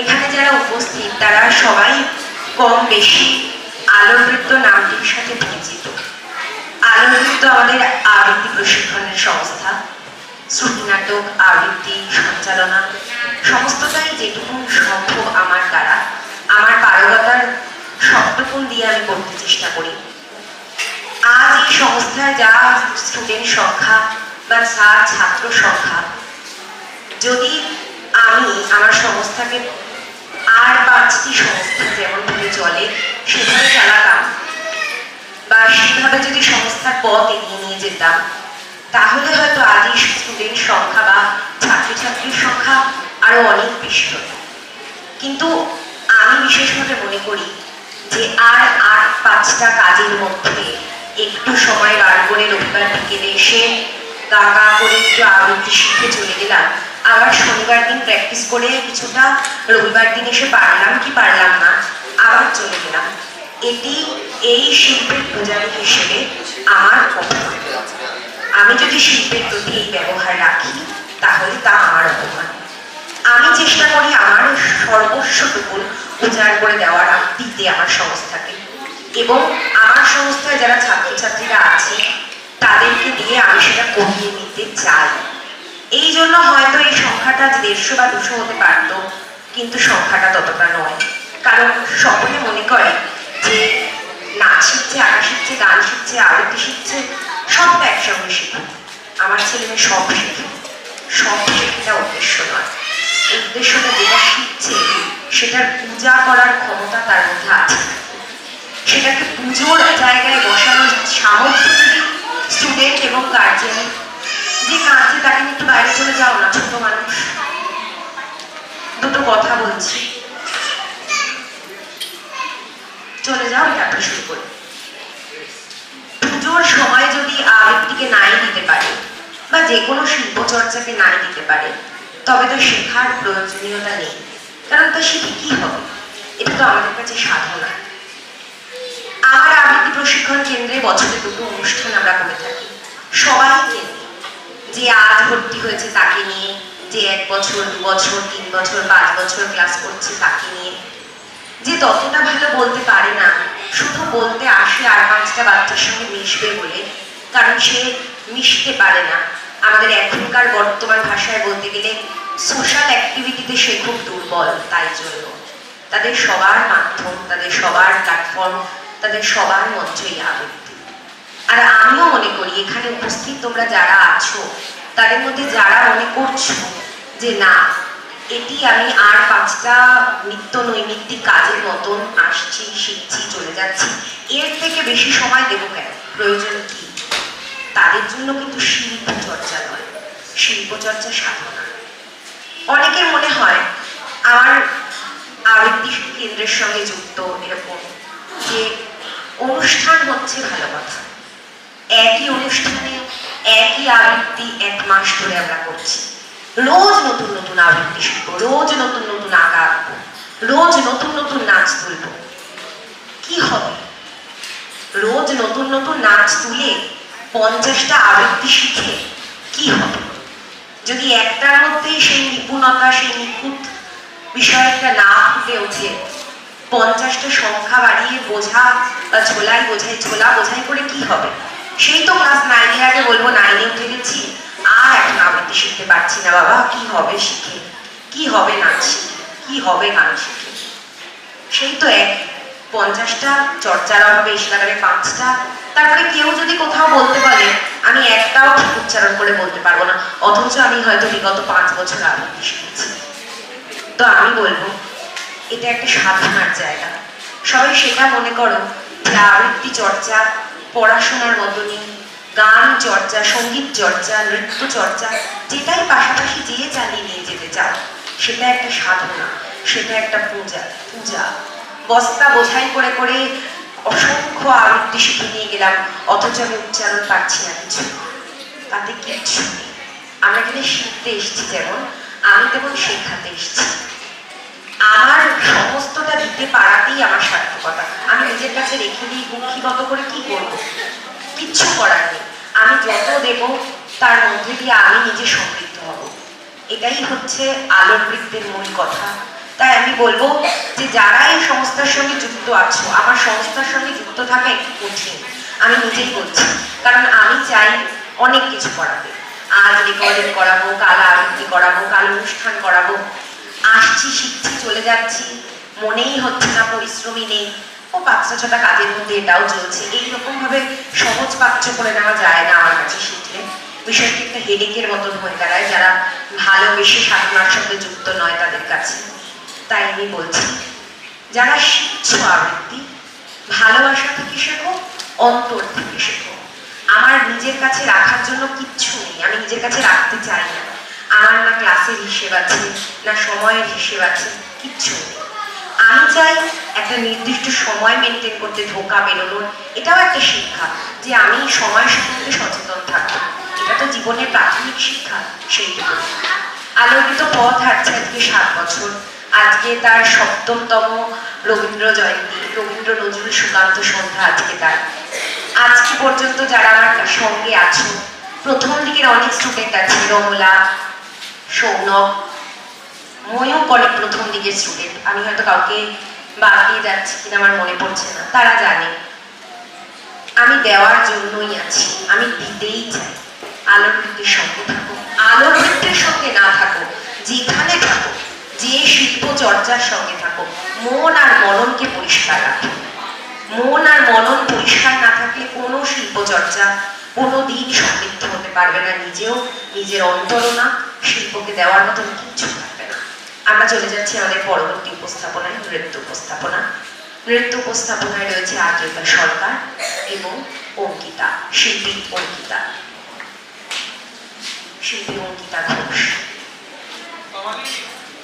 এখানে যারা উপস্থিত, তারা সবাই কম বেশি আলোর বৃত্ত নামটির সাথে পরিচিত। আলোর বৃত্ত আমাদের আবৃত্তি প্রশিক্ষণের সংস্থা, শ্রুতি নাটক, আবৃত্তি, সঞ্চালনা, সমস্তটাই যেটুকু সম্ভব আমার দ্বারা। আমার পারগতার সবটুকুন দিয়ে আমি করতে চেষ্টা করি। আজ এই সংস্থায় যা স্টুডেন্ট সংখ্যা বা ছাত্র সংখ্যা, যদি আমি আমার সংস্থাকে আর পাঁচটি সংস্থা যেমন ভাবে চলে, সেভাবে চালাতাম। বা সেভাবে যদি সংস্থার পথ এগিয়ে নিয়ে যেতাম, তাহলে হয়তো আজ স্টুডেন্ট সংখ্যা বা ছাত্রছাত্রীর সংখ্যা আরও অনেক বেশি হতো। কিন্তু আমি বিশেষভাবে মনে করি যে আর আর পাঁচটা কাজের মধ্যে একটু সময় বার করে রবিবার বিকেলে এসে গা গা করে একটু আবৃত্তি শিখে চলে গেলাম আবার শনিবার দিন প্র্যাকটিস করে কিছুটা রবিবার দিন এসে পারলাম কি পারলাম না, আবার চলে গেলাম। এটি এই শিল্পের পূজারী হিসেবে আমার অপমান। আমি যদি শিল্পের প্রতি এই ব্যবহার রাখি, তাহলে তা আমার অপমান। আমি চেষ্টা করি আমার সর্বস্বটুকুন উজাড় করে দেওয়ার দিতে আমার সংস্থাকে। এবং আমার সংস্থায় যারা ছাত্রছাত্রীরা আছে, তাদেরকে দিয়ে আমি সেটা করিয়ে নিতে চাই। এই জন্য হয়তো এই সংখ্যাটা দেড়শো বা দুশো হতে পারতো, কিন্তু সংখ্যাটা ততটা নয়। কারণ সকলে মনে করে যে নাচ শিখছে, আঁকা শিখছে, গান শিখছে, আবৃত্তি শিখছে সবটা একসঙ্গে শিখুক আমার ছেলে মেয়ে সব শিখে। সব শেখাটা উদ্দেশ্য নয়। উদ্দেশ্যটা যেটা শিখছে, সেটার পূজা করার ক্ষমতা তার মধ্যে আছে। সেটাকে পুজোর জায়গায় বসানোর সামর্থ্য যদি স্টুডেন্ট এবং গার্জেন যে কাঁদছে তাকে একটু বাইরে চলে যাও না ছোট মানুষ। দুটো কথা বলছি। চলে যাও তারপরে শুরু করি। পুজোর সময় যদি আবেগটিকে নাই দিতে পারে, বা যে কোনো শিল্প চর্চাকে নাই দিতে পারে, তবে তো শেখার প্রয়োজনীয়তা নেই। কারণ তা শিখে কি হবে? এটা তো আমাদের কাছে সাধনা। আমার আবৃত্তি প্রশিক্ষণ কেন্দ্রে বছরে দুটো অনুষ্ঠান আমরা করে থাকি। সবাই কেন্দ্রে যে আজ ভর্তি হয়েছে তাকে নিয়ে, যে এক বছর, দু বছর, তিন বছর, পাঁচ বছর ক্লাস করছে তাকে নিয়ে। যে ততটা ভালো বলতে পারে না, শুধু বলতে আসে আর পাঁচটা বাচ্চার সঙ্গে মিশবে বলে, কারণ সে মিশতে পারে না। আমাদের এখনকার বর্তমান ভাষায় বলতে গেলে সোশ্যাল অ্যাক্টিভিটিতে সে খুব দুর্বল, তাই জন্য। তাদের সবার মাধ্যম, তাদের সবার প্ল্যাটফর্ম তাদের সবার মঞ্চই আবৃত্তি আর আমিও মনে করি, এখানে উপস্থিত তোমরা যারা আছো, তাদের মধ্যে যারা মনে করছ যে না, এটি আমি আর পাঁচটা নিত্য নৈমিত্তিক কাজের মতন আসছি, শিখছি, চলে যাচ্ছি, এর থেকে বেশি সময় দেবো কেন? প্রয়োজন কি? তাদের জন্য কিন্তু শিল্প চর্চা নয় শিল্প চর্চা সাধনা। অনেকের মনে হয়, আমার আবৃত্তি কেন্দ্রের সঙ্গে যুক্ত এরকম, যে অনুষ্ঠান হচ্ছে ভালো কথা। একই অনুষ্ঠানে, একই আবৃত্তি এক মাস ধরে আমরা করছি। রোজ নতুন নতুন আবৃত্তি শিখব রোজ নতুন নতুন আঁকা আঁকবো, রোজ নতুন নতুন নাচ তুলবো। কি হবে? রোজ নতুন নতুন নাচ তুলে পঞ্চাশটা আবৃত্তি শিখে কি হবে? যদি একটার মধ্যেই সেই নিপুণতা, সেই নিখুঁত বিষয়টা না ফুটে ওঠে, পঞ্চাশটা সংখ্যা বাড়িয়ে বোঝা বা ঝোলাই, বোঝাই, ঝোলা, বোঝাই করে কি হবে? সেই তো ক্লাস নাইনের আগে বলব নাইনে উঠে গেছি। আর এখন আবৃত্তি শিখতে পারছি না, বাবা। কি হবে শিখে? কি হবে নাচ কি হবে গান শিখে? সেই তো এক, পঞ্চাশটা, চর্চার অভাবে ইসলামের পাঁচটা। তারপরে কেউ যদি কোথাও বলতে পারে, আমি একটাও ঠিক উচ্চারণ করে বলতে পারব না। অথচ আমি হয়তো বিগত পাঁচ বছর আবৃত্তি শিখেছি। তো আমি বলব, এটা একটা সাধনার জায়গা। সবাই সেটা মনে করো যে আবৃত্তি চর্চা পড়াশোনার মতনই, গান চর্চা, সংগীত চর্চা, নৃত্য চর্চা, যেটাই পাশাপাশি যে চালিয়ে নিয়ে যেতে চাও, সেটা একটা সাধনা, সেটা একটা পূজা পূজা। বস্তা বোঝাই করে করে অসংখ্য আবৃত্তি শিখে নিয়ে গেলাম, অথচ আমি উচ্চারণ পাচ্ছি না কিছু। তাতে কিচ্ছু নেই। আমরা এখানে শিখতে এসেছি যেমন, আমি তেমন শেখাতে এসেছি। আমার সমস্তটা দিতে পারাতেই আমার সার্থকতা। নিজের কাছে রেখে দিই মুখিগত করে কি করব? কিচ্ছু করার নেই। আমি যত দেব, তার মধ্যে দিয়ে আমি নিজে সমৃদ্ধ হব। এটাই হচ্ছে আলোর বৃত্তের মূল কথা। তাই আমি বলব যে যারা এই সংস্থার সঙ্গে যুক্ত আছো, আমার সংস্থার সঙ্গে যুক্ত থাকা একটু কঠিন। আমি নিজেই বলছি কারণ আমি চাই অনেক কিছু করাবে আজ রেকর্ডিং করাবো, কাল আবৃত্তি করাবো, কাল অনুষ্ঠান করাবো। আসছি, শিখছি, চলে যাচ্ছি। মনেই হচ্ছে না পরিশ্রমী নেই। ও পাঁচটা ছটা কাজের মধ্যে এটাও চলছে। এইরকম ভাবে সহজ পাচ্য করে নেওয়া যায় না আমার কাছে শিখলে বিষয়টি একটা হেডেকের মতন হয়ে দাঁড়ায়, যারা ভালোবেসে সাধনার সঙ্গে যুক্ত নয় তাদের কাছে। তাই আমি বলছি, যারা শিখছো আবৃত্তি, ভালোবাসা থেকে শেখো, অন্তর থেকে শেখো। আমার নিজের কাছে রাখার জন্য কিচ্ছু নেই, আমি নিজের কাছে রাখতে চাই না। আমার না ক্লাসের হিসেব আছে, না সময়ের হিসেব আছে, কিচ্ছু নেই। আমি চাই একটা নির্দিষ্ট সময় মেনটেন করতে ধোকা বেরোনোর। এটাও একটা শিক্ষা যে আমি সময় সম্বন্ধে সচেতন থাকব এটা তো জীবনের প্রাথমিক শিক্ষা সেইটুকু আলোকিত পথ হাঁটছে আজকে সাত বছর। আজকে তার সপ্তমতম রবীন্দ্র জয়ন্তী, রবীন্দ্র নজরুল সুকান্ত সন্ধ্যা আজকে তার। আজকে পর্যন্ত যারা আমার সঙ্গে আছো, প্রথম দিকের অনেক স্টুডেন্ট আছে, রমলা, সৌনক ময়ও পরে প্রথম দিকের স্টুডেন্ট আমি হয়তো কাউকে বাদ দিয়ে যাচ্ছি কিনা আমার মনে পড়ছে না। তারা জানে। আমি দেওয়ার জন্যই আছি। আমি দিতেই চাই। আলোর বৃত্তের সঙ্গে থাকো। আলোর বৃত্তের সঙ্গে না থাকো। যেখানে থাকো, যে শিল্প চর্চার সঙ্গে থাকো। মন আর মননকে পরিষ্কার রাখো। মন আর মনন পরিষ্কার না থাকলে কোনো শিল্প চর্চা কোনো দিন সমৃদ্ধ হতে পারবে না। নিজেও নিজের অন্তরও না। শিল্পকে দেওয়ার মতন থাকবে না। আমরা চলে যাচ্ছি আমাদের পরবর্তী উপস্থাপনায়, নৃত্য উপস্থাপনা। নৃত্য উপস্থাপনায় রয়েছে আদ্রিকা সরকার এবং অঙ্কিতা, শিল্পী অঙ্কিতা। শিল্পী অঙ্কিতা ঘোষ।